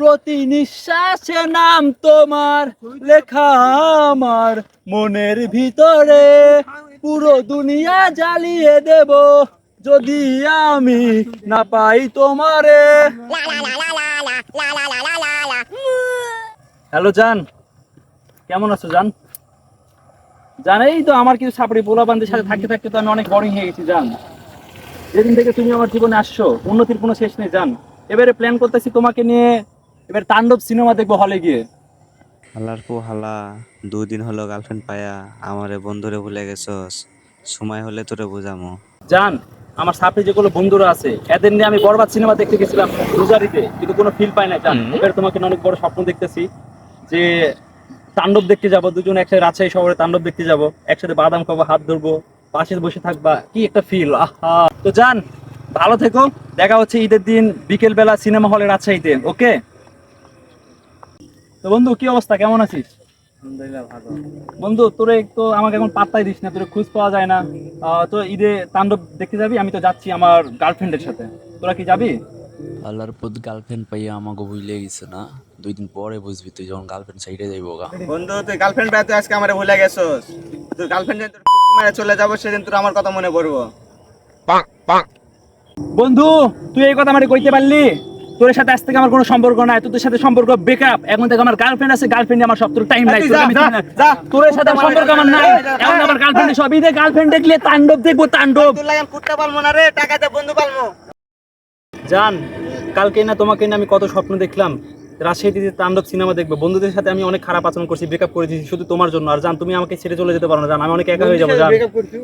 প্রতি নিঃশ্বাসে নাম তোমার, লেখা আমার মনের ভিতরে। পুরো দুনিয়া জ্বালিয়ে দেব, যদি আমি না পাই তোমারে। হ্যালো, জান। কেমন আছো, জান? জানেই তো আমার কিছু সাপড়ি পোলা বান্ধের সাথে থাকতে থাকতে তো আমি অনেক বড় হয়ে গেছি, জান। যেদিন থেকে তুমি আমার জীবনে আসছো, উন্নতির কোনো শেষ নেই, জান। এবারে প্ল্যান করতেছি তোমাকে নিয়ে এবার তাণ্ডব সিনেমা দেখব হলে গিয়ে। হালার পো হালা দুই দিন হলো গার্লফ্রেন্ড পায়া আমারে বন্ধুরে ভুলে গেছস। সময় হলে তোরে বুঝামো। জান আমার সাপে যেগুলো বন্ধুরা আছে এদের নিয়ে আমি বরবাদ সিনেমা দেখতে গেছিলাম রোজারিতে কিন্তু কোনো ফিল পাই না জান। এবার তোমাকে অনেক বড় স্বপ্ন দেখতেছি যে তাণ্ডব দেখতে যাব দুজন একসাথে রাজশাহী শহরে তাণ্ডব দেখতে যাব একসাথে বাদাম খাব হাত ধরবো পাশে বসে থাকবা কি একটা ফিল আহা। তো জান ভালো থেকো দেখা হচ্ছে ঈদের দিন বিকেল বেলা সিনেমা হলে রাজশাহীতে ওকে তো বন্ধু কি অবস্থা? কেমন আছিস? বন্ধু তোরে তো আমাকে এখন পাত্তাই দিস না তোরে খোঁজ পাওয়া যায় না। তো ঈদে তাণ্ডব দেখতে যাবি? আমি তো যাচ্ছি আমার গার্লফ্রেন্ডের সাথে। তোরা কি যাবি? আল্লাহর পদ গার্লফ্রেন্ড পাইয়া আমাকে ভুলে গেছে না। দুই দিন পরে বুঝবি তুই যখন গার্লফ্রেন্ড সাইডে যাইবো গা। বন্ধু তুই গার্লফ্রেন্ড তুই আজকে আমার ভুলে গেছস। তুই গার্লফ্রেন্ড তোর মারে চলে যাব সেদিন তোর আমার কথা মনে পড়ব। বন্ধু তুই এই কথা আমাকে কইতে পারলি? তোর সাথে আজ থেকে আমার কোনো সম্পর্ক নাই তোর সাথে সম্পর্ক ব্রেকআপ এখন থেকে আমার গার্লফ্রেন্ড আছে গার্লফ্রেন্ড আমার সব তোর টাইম যা। যা। তোর সাথে সম্পর্ক আমার নাই এখন আমার গার্লফ্রেন্ড সব ঈদে গার্লফ্রেন্ড দেখলে তাণ্ডব দেখব তাণ্ডব। কুটতে পারব না রে টাকাতে বন্ধু পালমো জান কালকে না তোমাকে না আমি কত স্বপ্ন দেখলাম রাজশাহীতে তাণ্ডব সিনেমা দেখব বন্ধুদের সাথে আমি অনেক খারাপ আচরণ করছি ব্রেকআপ করে দিয়েছি শুধু তোমার জন্য। আর জান তুমি আমাকে ছেড়ে চলে যেতে পারো না জান আমি অনেক একা হয়ে যাব জান।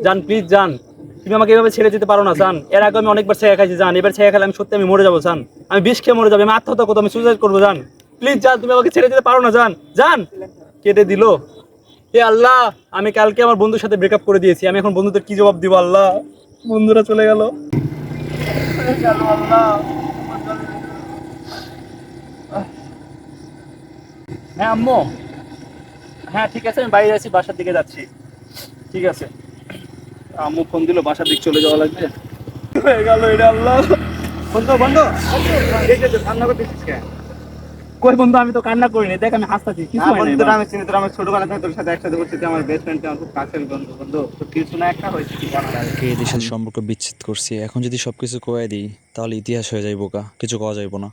জান প্লিজ জান। তুমি আমাকে এভাবে ছেড়ে যেতে পারো না জান এর আগে আমি অনেকবার ছেড়ে খাইছি জান এবার ছেড়ে খেলে আমি সত্যি আমি মরে যাব জান আমি বিষ খেয়ে মরে যাব, আমি আত্মহত্যা করব, আমি সুইসাইড করব জান প্লিজ জান তুমি আমাকে ছেড়ে যেতে পারো না জান জান কেটে দিল। এ আল্লাহ, আমি কালকে আমার বন্ধুর সাথে ব্রেকআপ করে দিয়েছি। আমি এখন বন্ধুদের কি জবাব দিব, আল্লাহ? বন্ধুরা চলে গেল। হ্যাঁ আম্মু। হ্যাঁ ঠিক আছে, আমি বাইরে আছি, বাসার দিকে যাচ্ছি। ঠিক আছে। আম্মু ফোন দিল বাসার দিকে চলে যাওয়া লাগবে। হয়ে গেল এটা আল্লাহ। বন্ধু বন্ধু। এই যে কান্না করতেছিস কেন কই বন্ধু আমি তো কান্না করিনি। দেখ আমি হাসতাছি কিছু হ্যাঁ, তোর আমি চিনি তোর আমার ছোটবেলা থেকে তোর সাথে একসাথে তুই আমার বেস্ট ফ্রেন্ড আমার খুব কাছের বন্ধু বন্ধু। তো কিছু না একটা হয়েছে কি জানা যায়। কালকে সম্পর্ক বিচ্ছেদ করছি? এখন যদি সবকিছু কয়ে দিই তাহলে ইতিহাস হয়ে যাইবো গা কিছু কওয়া যাইবো না।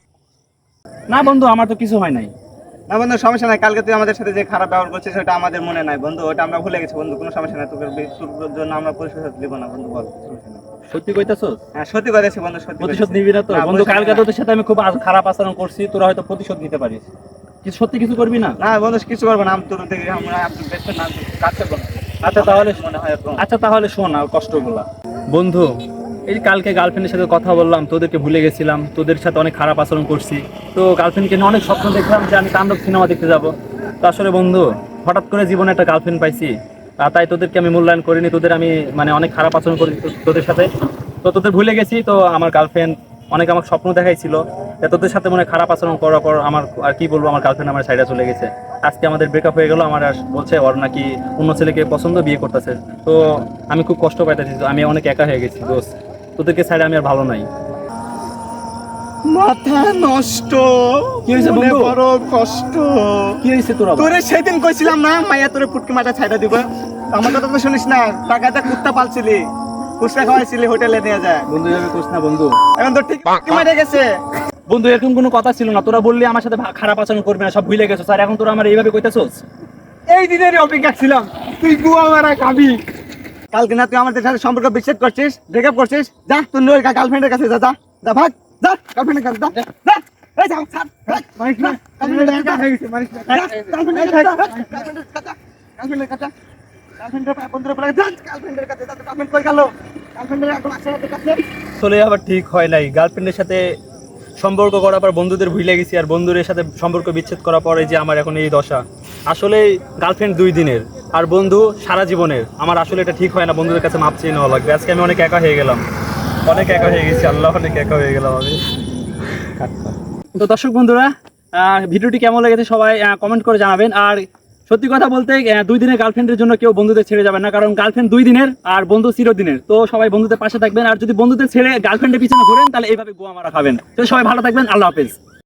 না বন্ধু আমার তো কিছু হয় নাই। না বন্ধু সমস্যা নাই। কালকে তুই আমাদের সাথে যে খারাপ ব্যবহার করছিস সেটা আমাদের মনে নাই। বন্ধু ওটা আমরা ভুলে গেছি। বন্ধু কোনো সমস্যা নাই। তোকে তোর জন্য আমরা প্রতিশোধ দিব না বন্ধু বল। সত্যি কইতাছস? হ্যাঁ সত্যি করেছি বন্ধু সত্যি প্রতিশোধ নিবি না তো? বন্ধু কালকে না। তোদের সাথে আমি খুব খারাপ আচরণ করছি তোরা হয়তো প্রতিশোধ নিতে পারিস। কিছু সত্যি কিছু করবি না? না বন্ধু কিছু করব না। আমি তোর থেকে আমরা আপনার বেস্ট ফ্রেন্ড কাছে বন্ধু। আচ্ছা তাহলে মনে হয় আচ্ছা তাহলে শোন আর কষ্টগুলা। বন্ধু এই কালকে গার্লফ্রেন্ডের সাথে কথা বললাম, তোদেরকে ভুলে গেছিলাম, তোদের সাথে অনেক খারাপ আচরণ করছি। তো গার্লফ্রেন্ডকে নিয়ে অনেক স্বপ্ন দেখলাম যে আমি তাণ্ডব সিনেমা দেখতে যাব। তো আসলে বন্ধু, হঠাৎ করে জীবনে একটা গার্লফ্রেন্ড পাইছি। তাই তোদেরকে আমি মূল্যায়ন করিনি, তোদের আমি মানে অনেক খারাপ আচরণ করি তোদের সাথে। তো তোদের ভুলে গেছি, তো আমার গার্লফ্রেন্ড অনেক আমার স্বপ্ন দেখাইছিল। তোদের সাথে মনে খারাপ আচরণ করার পর আমার আর কি বলব, আমার গার্লফ্রেন্ড আমার সাইডে চলে গেছে। আজকে আমাদের ব্রেকআপ হয়ে গেল, আমার বলছে ওর নাকি অন্য ছেলেকে পছন্দ বিয়ে করতেছে। তো আমি খুব কষ্ট পাইতেছি আমি অনেক একা হয়ে গেছি, দোস্ত। তোদেরকে সাইডে আমি আর ভালো নাই। মাথা নষ্ট। কি হয়েছে বন্ধু? বড় কষ্ট। কি হয়েছে তোরা তোরে সেদিন কইছিলাম না মাইয়া তোরে পুটকি মাথা দিব। আমার কথা তো শুনিস না কুত্তা পালছিলি খাওয়াইছিলি হোটেলে নিয়ে যায় বন্ধু কোস না বন্ধু। এখন তো ঠিক মারে গেছে। বন্ধু এরকম কোনো কথা ছিল না। তোরা বললি আমার সাথে খারাপ আচরণ করবি না সব ভুলে গেছো। স্যার এখন তোরা আমার এইভাবে কইতেছোস? এই দিনের অপেক্ষা ছিলাম। তুই গুয়া মারা খাবি। কালকে না তুই আমাদের সাথে সম্পর্ক বিচ্ছেদ করছিস ব্রেকআপ করছিস যা তুই ওই গার্লফ্রেন্ডের কাছে যা যা যা ভাগ যা গার্লফ্রেন্ডের কাছে যা যা এই না গার্লফ্রেন্ডের কাছে হয়ে গেছে না। গার্লফ্রেন্ডের কাছে গার্লফ্রেন্ডের কাছে গার্লফ্রেন্ডের কাছে আসলে আবার ঠিক হয় নাই। গার্লফ্রেন্ডের সাথে সম্পর্ক করার পর বন্ধুদের ভুলে গেছি আর বন্ধুদের সাথে সম্পর্ক বিচ্ছেদ করার পরে যে আমার এখন এই দশা। আসলে গার্লফ্রেন্ড দুই দিনের। আর বন্ধু, সারা জীবনের। আমার আসলে এটা ঠিক হয় না, বন্ধুদের কাছে মাপ চেয়ে নেওয়া লাগবে। আজকে আমি অনেক একা হয়ে গেলাম। অনেক একা হয়ে গেছি, আল্লাহ, অনেক একা হয়ে গেলাম আমি। তো দর্শক বন্ধুরা ভিডিওটি কেমন লেগেছে সবাই কমেন্ট করে জানাবেন। আর সত্যি কথা বলতে দুই দিনের গার্লফ্রেন্ডের জন্য কেউ বন্ধুদের ছেড়ে যাবেন না, কারণ গার্লফ্রেন্ড দুই দিনের আর বন্ধু চিরদিনের। তো সবাই বন্ধুদের পাশে থাকবেন, আর যদি বন্ধুদের ছেড়ে গার্লফ্রেন্ডের পিছনে ঘুরেন, তাহলে এইভাবে গোয়া মারা খাবেন। তো সবাই ভালো থাকবেন, আল্লাহ হাফেজ।